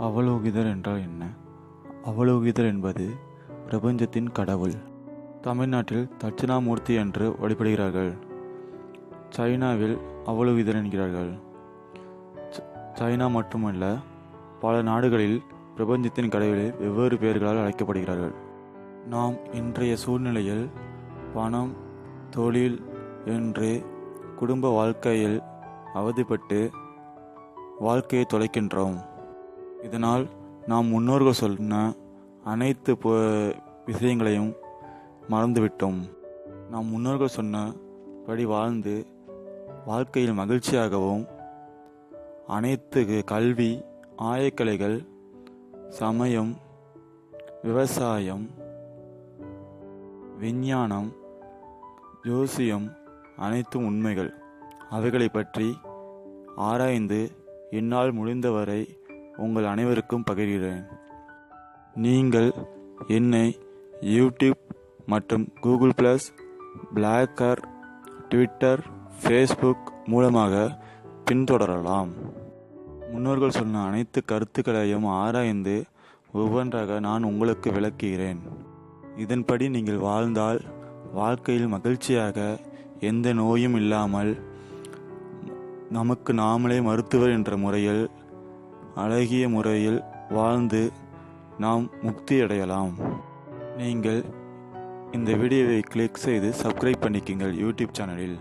அவலோகிதர் என்றால் என்ன? அவலோகிதர் என்பது பிரபஞ்சத்தின் கடவுள். தமிழ்நாட்டில் தட்சிணாமூர்த்தி என்று வழிபடுகிறார்கள். சைனாவில் அவலோகிதர் என்கிறார்கள். ச- சைனா மட்டுமல்ல பல நாடுகளில் பிரபஞ்சத்தின் கடவுளில் வெவ்வேறு பெயர்களால் அழைக்கப்படுகிறார்கள். நாம் இன்றைய சூழ்நிலையில் பணம் தொழில் என்று குடும்ப வாழ்க்கையில் அவதிப்பட்டு வாழ்க்கையை தொலைக்கின்றோம். இதனால் நாம் முன்னோர்கள் சொன்ன அனைத்து விஷயங்களையும் மறந்துவிட்டோம். நாம் முன்னோர்கள் சொன்னபடி வாழ்ந்து வாழ்க்கையில் மகிழ்ச்சியாகவும் அனைத்து கல்வி ஆயக்கலைகள் சமயம் விவசாயம் விஞ்ஞானம் ஜோசியம் அனைத்தும் உண்மைகள். அவைகளை பற்றி ஆராய்ந்து என்னால் முடிந்தவரை உங்கள் அனைவருக்கும் பகிர்கிறேன். நீங்கள் என்னை யூடியூப் மற்றும் Google plus Blogger Twitter Facebook மூலமாக பின்தொடரலாம். முன்னோர்கள் சொன்ன அனைத்து கருத்துக்களையும் ஆராய்ந்து ஒவ்வொன்றாக நான் உங்களுக்கு விளக்குகிறேன். இதன்படி நீங்கள் வாழ்ந்தால் வாழ்க்கையில் மகிழ்ச்சியாக எந்த நோயும் இல்லாமல் நமக்கு நாமளே மருத்துவர் என்ற முறையில் அழகிய முறையில் வாழ்ந்து நாம் முக்தி அடையலாம் நீங்கள் இந்த வீடியோவை கிளிக் செய்து சப்ஸ்கிரைப் பண்ணிக்கங்கள் யூடியூப் சேனலில்